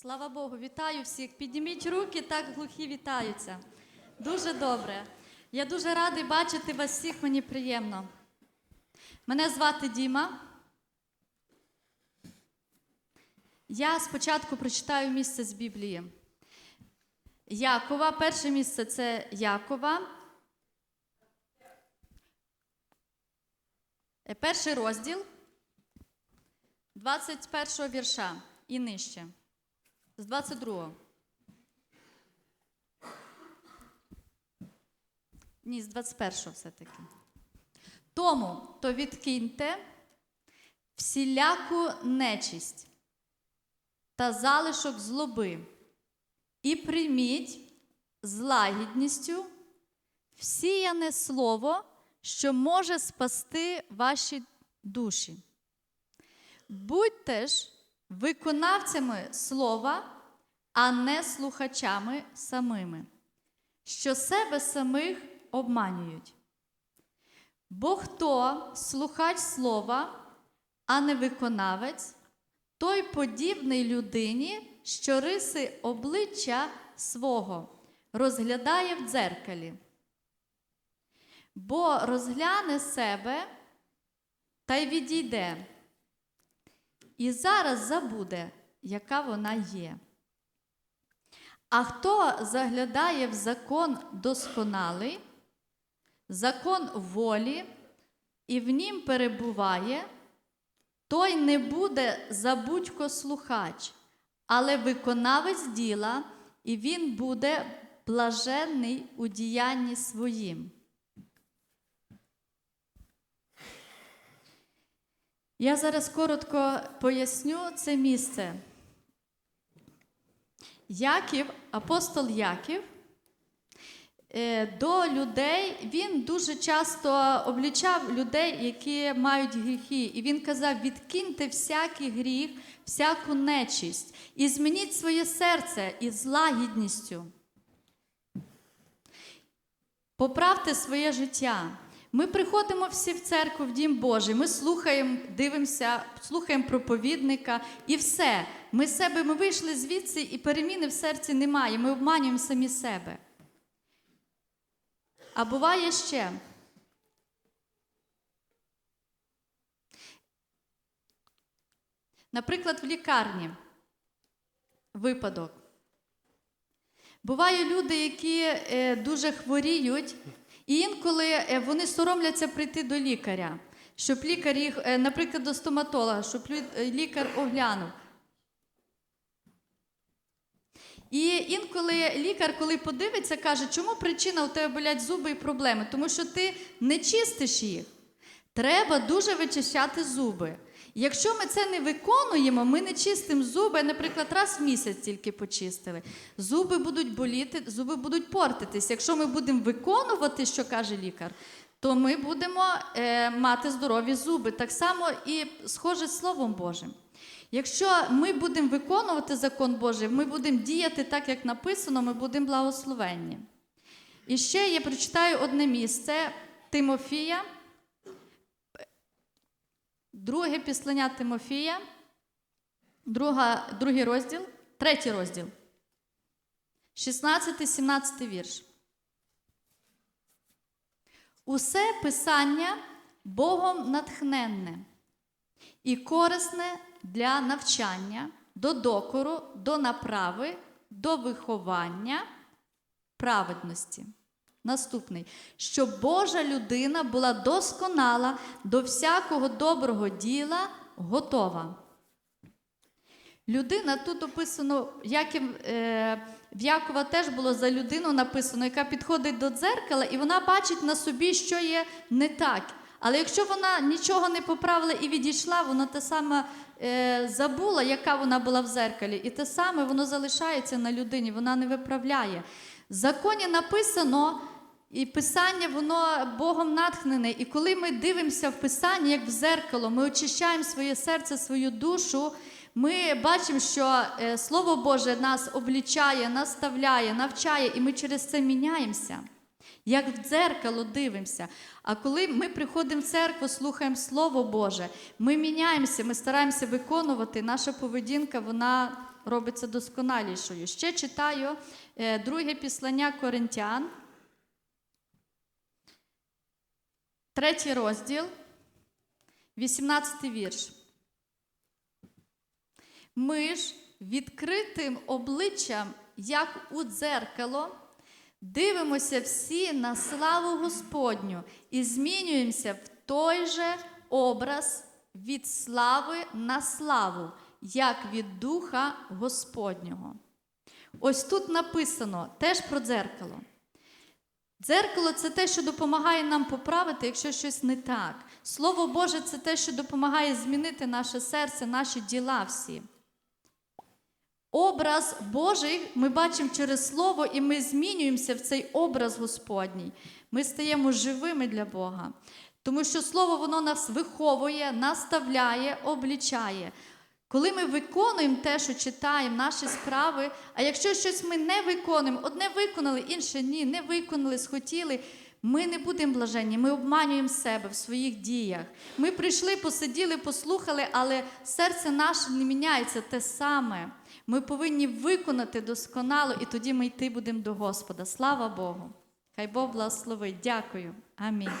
Слава Богу, вітаю всіх. Підніміть руки, так глухі вітаються. Дуже добре. Я дуже радий бачити вас всіх, мені приємно. Мене звати Діма. Я спочатку прочитаю місце з Біблії. Якова. Перше місце це Якова. Е, Перший розділ 21 вірша і нижче. З 22. Ні, з 21-го все-таки. Тому то відкиньте всіляку нечисть та залишок злоби і прийміть з лагідністю всіяне слово, що може спасти ваші душі. Будьте ж виконавцями слова, а не слухачами самими, що себе самих обманюють. Бо хто слухач слова, а не виконавець, той подібний людині, що риси обличчя свого розглядає в дзеркалі. Бо розгляне себе та й відійде, і зараз забуде, яка вона є. А хто заглядає в закон досконалий, закон волі, і в нім перебуває, той не буде забудько слухач, але виконавець діла, і він буде блаженний у діянні своїм. Я зараз коротко поясню це місце. Яків, апостол Яків, е, до людей він дуже часто облічав людей, які мають гріхи. І він казав: відкиньте всякий гріх, всяку нечисть, і змініть своє серце із лагідністю. Поправте своє життя. Ми приходимо всі в церкву, в Дім Божий, ми слухаємо, дивимося, слухаємо проповідника і все. Ми себе ми вийшли звідси і переміни в серці немає. Ми обманюємо самі себе. А буває ще. Наприклад, в лікарні випадок. Бувають люди, які е, дуже хворіють, і інколи е, вони соромляться прийти до лікаря, щоб лікар їх, е, наприклад, до стоматолога, щоб е, лікар оглянув. І інколи лікар, коли подивиться, каже, чому причина у тебе болять зуби і проблеми? Тому що ти не чистиш їх. Треба дуже вичищати зуби. Якщо ми це не виконуємо, ми не чистимо зуби, наприклад, раз в місяць тільки почистили. Зуби будуть боліти, зуби будуть портитись. Якщо ми будемо виконувати, що каже лікар, то ми будемо е, мати здорові зуби. Так само і схоже з Словом Божим. Якщо ми будемо виконувати закон Божий, ми будемо діяти так, як написано, ми будемо благословенні. І ще я прочитаю одне місце Тимофія, друге післання Тимофія, друга, другий розділ, третій розділ, 16-17 вірш. Усе писання Богом натхненне і корисне для навчання, до докору, до направи, до виховання праведності. Наступний, щоб Божа людина була досконала до всякого доброго діла готова. Людина тут описано, Яків, е, в Якова теж було за людину написано, яка підходить до дзеркала, і вона бачить на собі, що є не так. Але якщо вона нічого не поправила і відійшла, вона те саме е, забула, яка вона була в зеркалі, і те саме воно залишається на людині, вона не виправляє. В законі написано, і писання, воно Богом натхнене. І коли ми дивимося в писання, як в зеркало, ми очищаємо своє серце, свою душу. Ми бачимо, що е, Слово Боже нас облічає, наставляє, навчає, і ми через це міняємося. Як в дзеркало дивимося. А коли ми приходимо в церкву, слухаємо Слово Боже, ми міняємося, ми стараємося виконувати, наша поведінка, вона робиться досконалішою. Ще читаю е, друге післання Коринтян, третій розділ, 18 вірш. Ми ж відкритим обличчям, як у дзеркало, дивимося всі на славу Господню і змінюємося в той же образ від слави на славу, як від Духа Господнього. Ось тут написано теж про дзеркало. Дзеркало це те, що допомагає нам поправити, якщо щось не так. Слово Боже це те, що допомагає змінити наше серце, наші діла всі. Образ Божий ми бачимо через Слово, і ми змінюємося в цей образ Господній. Ми стаємо живими для Бога. Тому що Слово воно нас виховує, наставляє, облічає. Коли ми виконуємо те, що читаємо, наші справи, а якщо щось ми не виконуємо, одне виконали, інше ні, не виконали, схотіли, ми не будемо блаженні, ми обманюємо себе в своїх діях. Ми прийшли, посиділи, послухали, але серце наше не міняється те саме. Ми повинні виконати досконало, і тоді ми йти будемо до Господа. Слава Богу! Хай Бог благословить. Дякую. Амінь.